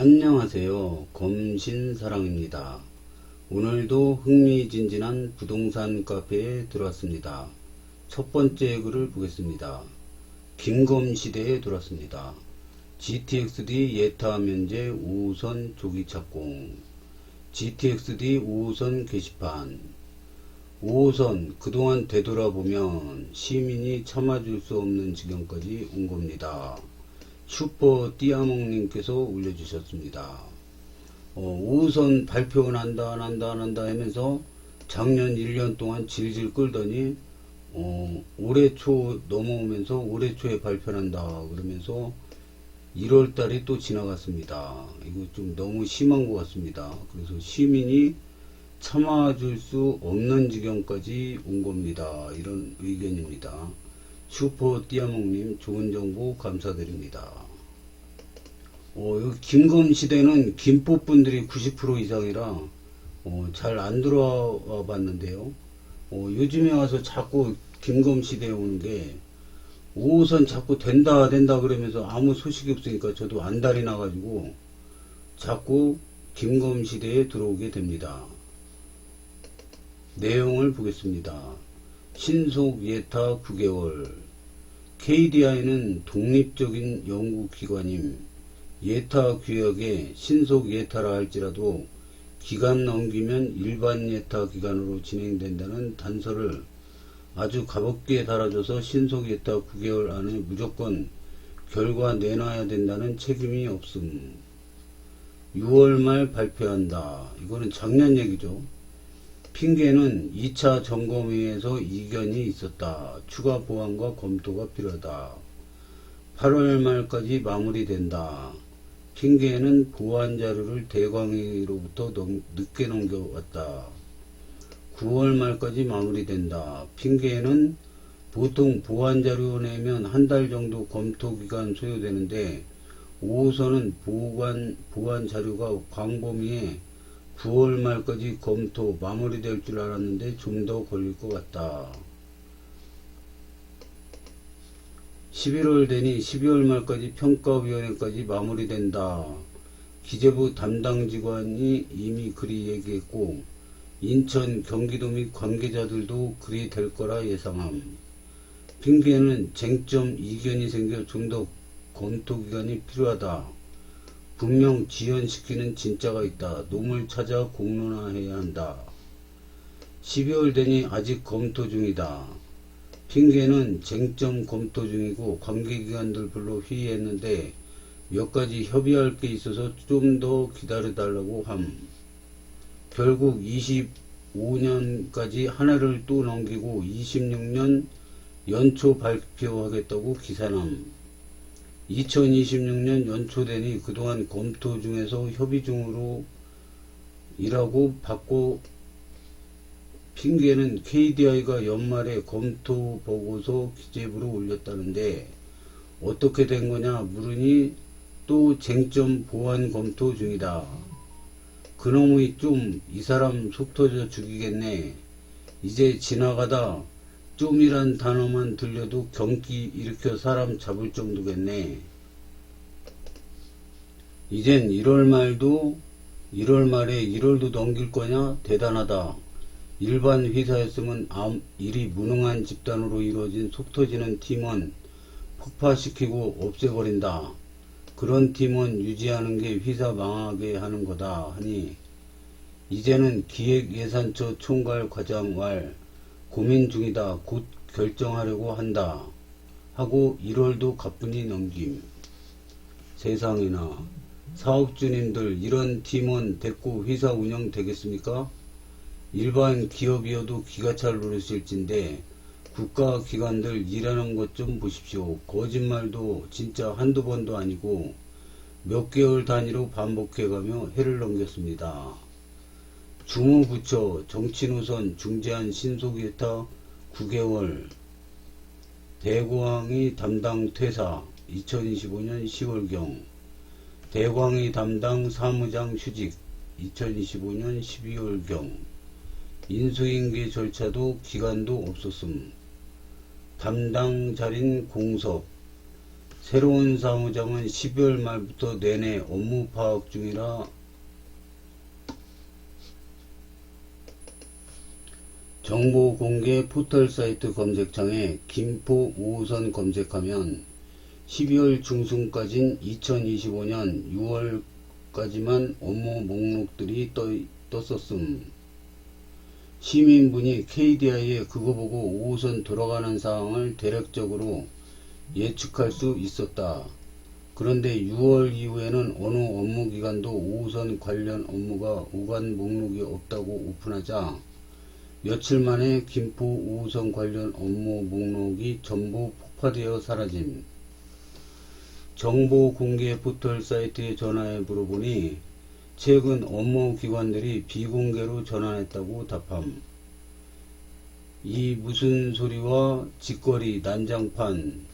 안녕하세요. 검신사랑입니다. 오늘도 흥미진진한 부동산 카페에 들어왔습니다. 첫 번째 글을 보겠습니다. 김검 시대에 들어왔습니다. GTX-D 예타 면제 5호선 조기 착공 GTX-D 5호선 게시판 5호선 그동안 되돌아보면 시민이 참아줄 수 없는 지경까지 온 겁니다. 슈퍼 띠아몽님께서 올려주셨습니다. 어, 5호선 발표 난다 난다 난다 하면서 작년 1년 동안 질질 끌더니 어, 올해 초 넘어오면서 올해 초에 발표난다 그러면서 1월 달이 또 지나갔습니다. 이거 좀 너무 심한 것 같습니다. 그래서 시민이 참아줄 수 없는 지경까지 온 겁니다. 이런 의견입니다. 슈퍼 띠아몽님 좋은 정보 감사드립니다. 어, 김검 시대는 김포 분들이 90% 이상이라 어, 잘 안 들어와 봤는데요. 어, 요즘에 와서 자꾸 김검 시대에 오는 게 5호선 자꾸 된다 된다 그러면서 아무 소식이 없으니까 저도 안달이 나가지고 자꾸 김검 시대에 들어오게 됩니다. 내용을 보겠습니다. 신속 예타 9개월 KDI는 독립적인 연구기관임 예타 규약에 신속 예타라 할지라도 기간 넘기면 일반 예타 기간으로 진행된다는 단서를 아주 가볍게 달아줘서 신속 예타 9개월 안에 무조건 결과 내놔야 된다는 책임이 없음. 6월 말 발표한다. 이거는 작년 얘기죠. 핑계는 2차 점검회에서 이견이 있었다. 추가 보완과 검토가 필요하다. 8월 말까지 마무리된다. 핑계는 보완 자료를 대광회로부터 넘- 늦게 넘겨왔다. 9월 말까지 마무리된다. 핑계는 보통 보완 자료 내면 한 달 정도 검토 기간 소요되는데 5호선은 보관, 보완 자료가 광범위에 9월 말까지 검토 마무리될 줄 알았는데 좀 더 걸릴 것 같다. 11월 되니 12월 말까지 평가위원회까지 마무리된다. 기재부 담당 직원이 이미 그리 얘기했고 인천, 경기도 및 관계자들도 그리 될 거라 예상함. 핑계는 쟁점 이견이 생겨 좀 더 검토 기간이 필요하다. 분명 지연시키는 진짜가 있다. 놈을 찾아 공론화해야 한다. 12월 되니 아직 검토 중이다. 핑계는 쟁점 검토 중이고 관계기관들 별로 회의했는데 몇 가지 협의할 게 있어서 좀 더 기다려달라고 함. 결국 25년까지 한 해를 또 넘기고 26년 연초 발표하겠다고 기사남. 2026년 연초되니 그동안 검토 중에서 협의 중으로 일하고 받고 핑계는 KDI가 연말에 검토 보고서 기재부로 올렸다는데 어떻게 된 거냐 물으니 또 쟁점 보완 검토 중이다. 그놈의 좀 이 사람 속 터져 죽이겠네. 이제 지나가다 좀이란 단어만 들려도 경기 일으켜 사람 잡을 정도겠네. 이젠 1월 말도 1월 말에 1월도 넘길 거냐? 대단하다. 일반 회사였으면 암- 일이 무능한 집단으로 이루어진 속 터지는 팀원 폭파시키고 없애버린다. 그런 팀원 유지하는 게 회사 망하게 하는 거다 하니 이제는 기획예산처 총괄 과장 왈 고민 중이다. 곧 결정하려고 한다. 하고 1월도 가뿐히 넘김. 세상에나 사업주님들 이런 팀원 데리고 회사 운영 되겠습니까? 일반 기업이어도 기가 찰 노릇일진데 국가기관들 일하는 것 좀 보십시오. 거짓말도 진짜 한두 번도 아니고 몇 개월 단위로 반복해가며 해를 넘겼습니다. 주무부처 정치노선 중재안 신속예타 9개월 대광이 담당 퇴사 2025년 10월경 대광이 담당 사무장 휴직 2025년 12월경 인수인계 절차도 기간도 없었음. 담당 자린 공석 새로운 사무장은 12월 말부터 내내 업무 파악 중이라 정보 공개 포털 사이트 검색창에 김포 5호선 검색하면 12월 중순까진 2025년 6월까지만 업무 목록들이 떠, 떴었음. 시민분이 KDI에 그거 보고 5호선 돌아가는 상황을 대략적으로 예측할 수 있었다. 그런데 6월 이후에는 어느 업무기관도 5호선 관련 업무가 오간 목록이 없다고 오픈하자 며칠 만에 김포 5호선 관련 업무 목록이 전부 폭파되어 사라짐. 정보 공개 포털 사이트에 전화해 물어보니 최근 업무 기관들이 비공개로 전환했다고 답함. 이 무슨 소리와 짓거리 난장판.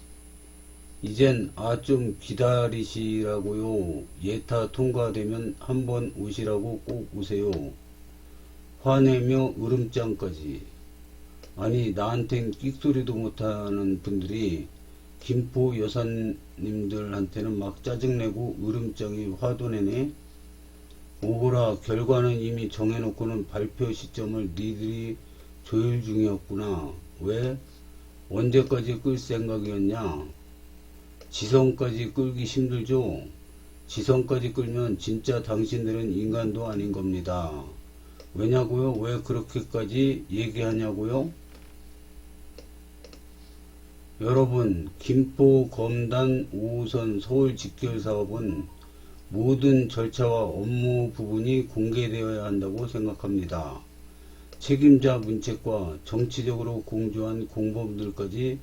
이젠 아 좀 기다리시라고요. 예타 통과되면 한번 오시라고 꼭 오세요. 화내며 으름장까지. 아니 나한텐 끽소리도 못하는 분들이 김포 여사님들한테는 막 짜증내고 으름장이 화도 내네. 오호라 결과는 이미 정해놓고는 발표 시점을 니들이 조율 중이었구나. 왜? 언제까지 끌 생각이었냐? 지성까지 끌기 힘들죠? 지성까지 끌면 진짜 당신들은 인간도 아닌 겁니다. 왜냐고요? 왜 그렇게까지 얘기하냐고요? 여러분, 김포 검단 5호선 서울 직결 사업은 모든 절차와 업무 부분이 공개되어야 한다고 생각합니다. 책임자 문책과 정치적으로 공조한 공범들까지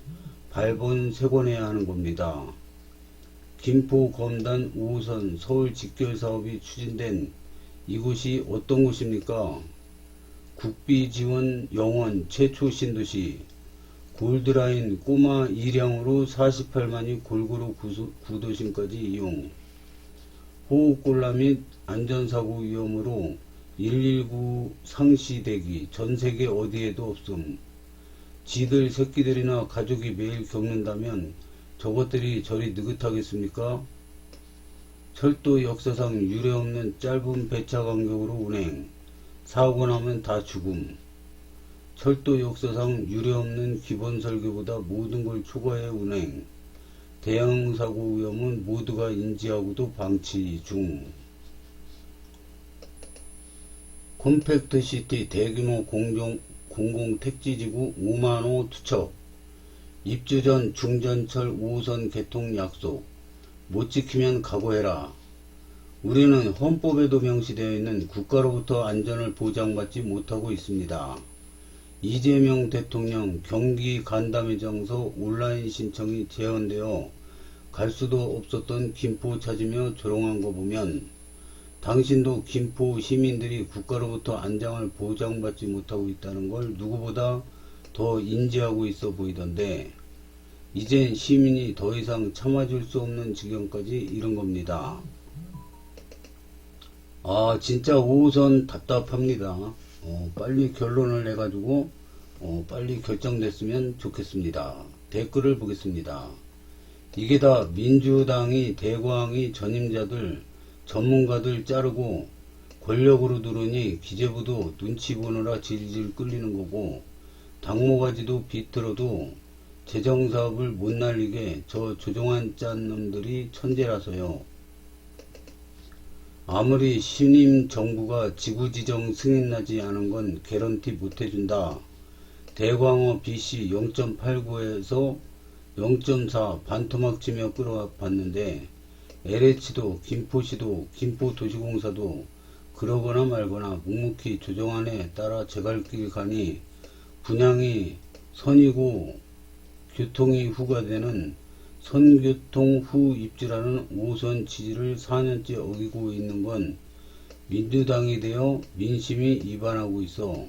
발본색원해야 하는 겁니다. 김포 검단 5호선 서울 직결 사업이 추진된 이곳이 어떤 곳입니까? 국비 지원 영원 최초 신도시 골드라인 꼬마 2량으로 48만이 골고루 구소- 구도심까지 이용 호흡곤란 및 안전사고 위험으로 119 상시 대기 전 세계 어디에도 없음. 지들 새끼들이나 가족이 매일 겪는다면 저것들이 저리 느긋하겠습니까? 철도 역사상 유례없는 짧은 배차 간격으로 운행. 사고 나면 다 죽음. 철도 역사상 유례없는 기본 설계보다 모든 걸 초과해 운행. 대형 사고 위험은 모두가 인지하고도 방치 중. 콤팩트 시티 대규모 공정, 공공 택지지구 5만호 투척. 입주 전 중전철 5호선 개통 약속. 못 지키면 각오해라. 우리는 헌법에도 명시되어 있는 국가로부터 안전을 보장받지 못하고 있습니다. 이재명 대통령 경기 간담회 장소 온라인 신청이 제한되어 갈 수도 없었던 김포 찾으며 조롱한 거 보면 당신도 김포 시민들이 국가로부터 안장을 보장받지 못하고 있다는 걸 누구보다 더 인지하고 있어 보이던데 이젠 시민이 더 이상 참아줄 수 없는 지경까지 이른 겁니다. 아 진짜 5호선 답답합니다. 어, 빨리 결론을 내가지고 어, 빨리 결정됐으면 좋겠습니다. 댓글을 보겠습니다. 이게 다 민주당이 대광이 전임자들 전문가들 자르고 권력으로 누르니 기재부도 눈치 보느라 질질 끌리는 거고 당모가지도 비틀어도 재정 사업을 못 날리게 저 조종한 짠 놈들이 천재라서요. 아무리 신임 정부가 지구지정 승인나지 않은 건 개런티 못 해준다. 대광어 BC 0.89에서 0.4 반토막 치며 끌어봤는데 LH도 김포시도 김포도시공사도 그러거나 말거나 묵묵히 조정안에 따라 제갈길 가니 분양이 선이고 교통이 후가 되는 선교통 후 입주라는 5선 취지를 4년째 어기고 있는 건 민주당이 되어 민심이 이반하고 있어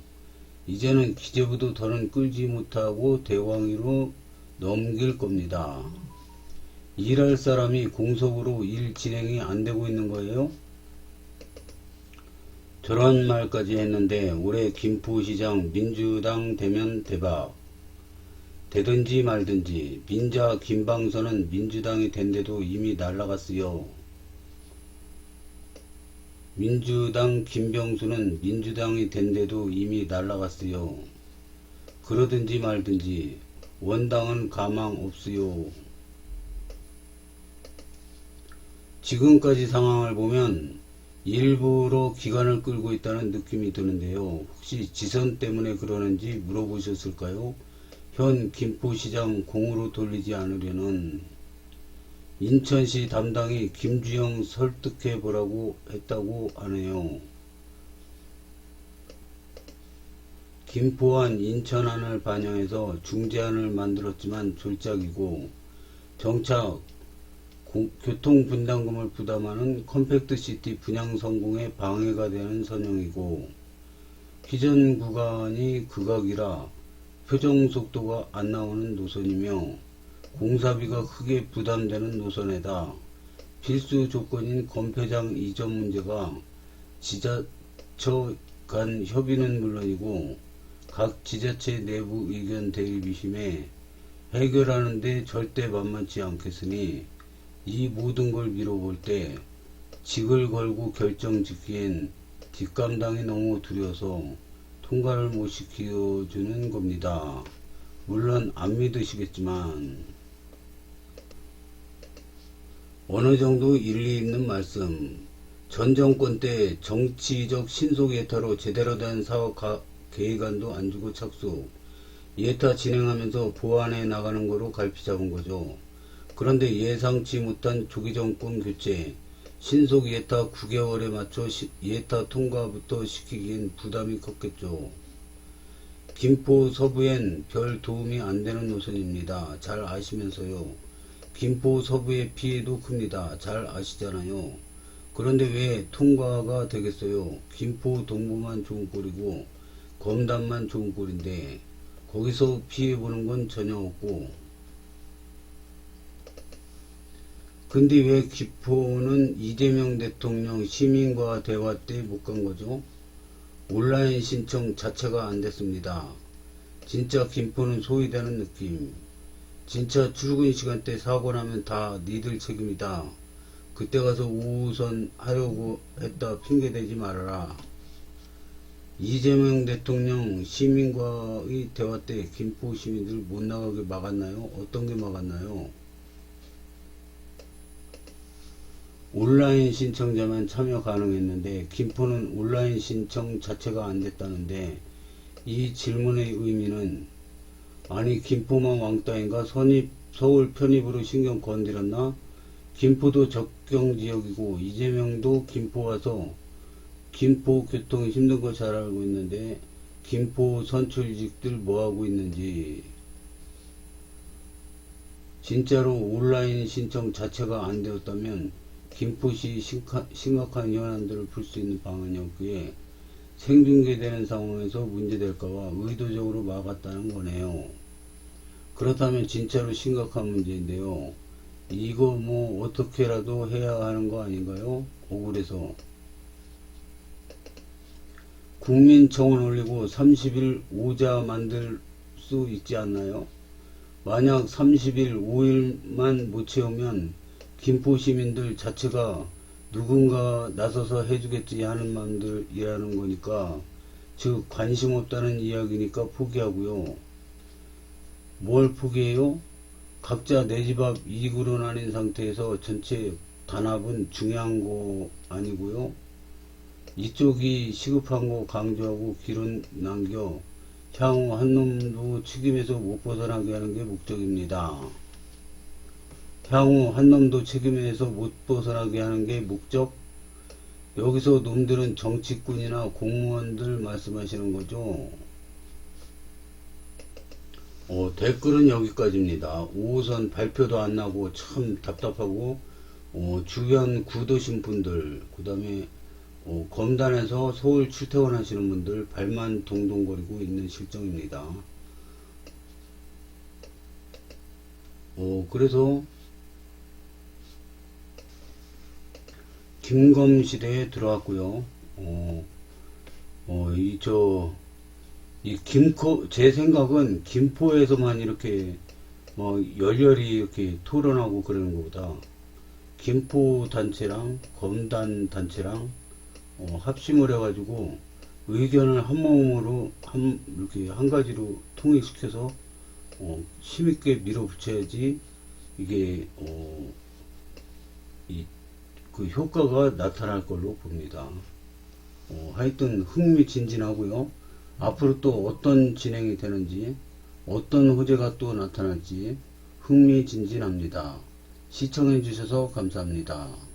이제는 기재부도 더는 끌지 못하고 대왕위로 넘길 겁니다. 일할 사람이 공석으로 일 진행이 안 되고 있는 거예요? 저런 말까지 했는데 올해 김포시장 민주당 되면 대박. 되든지 말든지 민자 김방선은 민주당이 된데도 이미 날라갔어요. 민주당 김병수는 민주당이 된데도 이미 날라갔어요. 그러든지 말든지 원당은 가망 없어요. 지금까지 상황을 보면 일부러 기간을 끌고 있다는 느낌이 드는데요. 혹시 지선 때문에 그러는지 물어보셨을까요? 현 김포시장 공으로 돌리지 않으려는 인천시 담당이 김주영 설득해 보라고 했다고 하네요. 김포안 인천안을 반영해서 중재안을 만들었지만 졸작이고 정착 고- 교통분담금을 부담하는 컴팩트시티 분양 성공에 방해가 되는 선형이고 기존 구간이 극악이라 표정 속도가 안 나오는 노선이며 공사비가 크게 부담되는 노선에다 필수 조건인 검폐장 이전 문제가 지자처 간 협의는 물론이고 각 지자체 내부 의견 대립이 심해 해결하는데 절대 만만치 않겠으니 이 모든 걸 미뤄볼 때 직을 걸고 결정 짓기엔 뒷감당이 너무 두려워서 통과를 못 시켜주는 겁니다. 물론 안 믿으시겠지만 어느 정도 일리 있는 말씀 전 정권 때 정치적 신속 예타로 제대로 된 사업 가- 계획안도 안 주고 착수 예타 진행하면서 보완해 나가는 거로 갈피 잡은 거죠. 그런데 예상치 못한 조기 정권 교체, 신속 예타 9개월에 맞춰 시- 예타 통과부터 시키기엔 부담이 컸겠죠. 김포 서부엔 별 도움이 안 되는 노선입니다. 잘 아시면서요. 김포 서부의 피해도 큽니다. 잘 아시잖아요. 그런데 왜 통과가 되겠어요? 김포 동부만 좋은 꼴이고 검단만 좋은 꼴인데 거기서 피해 보는 건 전혀 없고 근데 왜 기포는 이재명 대통령 시민과 대화 때 못 간 거죠? 온라인 신청 자체가 안 됐습니다. 진짜 김포는 소외되는 느낌. 진짜 출근 시간대 사고 나면 다 니들 책임이다. 그때 가서 5호선 하려고 했다 핑계대지 말아라. 이재명 대통령 시민과의 대화 때 김포 시민들 못 나가게 막았나요? 어떤 게 막았나요? 온라인 신청자만 참여 가능했는데 김포는 온라인 신청 자체가 안 됐다는데 이 질문의 의미는 아니 김포만 왕따인가? 선입 서울 편입으로 신경 건드렸나? 김포도 적경 지역이고 이재명도 김포 와서 김포 교통이 힘든 거 잘 알고 있는데 김포 선출직들 뭐 하고 있는지. 진짜로 온라인 신청 자체가 안 되었다면 김포시 심각한 현안들을 풀 수 있는 방안이 없기에 생중계되는 상황에서 문제될까봐 의도적으로 막았다는 거네요. 그렇다면 진짜로 심각한 문제인데요. 이거 뭐 어떻게라도 해야 하는 거 아닌가요? 억울해서. 국민 청원 올리고 30일 오자 만들 수 있지 않나요? 만약 30일 5일만 못 채우면 김포 시민들 자체가 누군가 나서서 해주겠지 하는 마음들이라는 거니까 즉 관심 없다는 이야기니까 포기하고요. 뭘 포기해요? 각자 내 집 앞 이익으로 나뉜 상태에서 전체 단합은 중요한 거 아니고요. 이쪽이 시급한 거 강조하고 길은 남겨 향후 한 놈도 책임에서 못 벗어나게 하는 게 목적입니다. 향후 한 놈도 책임에서 못 벗어나게 하는 게 목적? 여기서 놈들은 정치꾼이나 공무원들 말씀하시는 거죠. 어, 댓글은 여기까지입니다. 5호선 발표도 안 나고 참 답답하고 어, 주변 구도신 분들 그 다음에 어, 검단에서 서울 출퇴근하시는 분들 발만 동동거리고 있는 실정입니다. 어, 그래서 김검 시대에 들어왔고요. 어, 어, 이, 저, 이 김포, 제 생각은 김포에서만 이렇게 뭐 열렬히 이렇게 토론하고 그러는 것보다 김포 단체랑 검단 단체랑 어, 합심을 해가지고 의견을 한 몸으로 한 이렇게 한 가지로 통일시켜서 어, 힘있게 밀어붙여야지 이게 어, 이, 그 효과가 나타날 걸로 봅니다. 어, 하여튼 흥미진진하고요. 앞으로 또 어떤 진행이 되는지 어떤 호재가 또 나타날지 흥미진진합니다. 시청해 주셔서 감사합니다.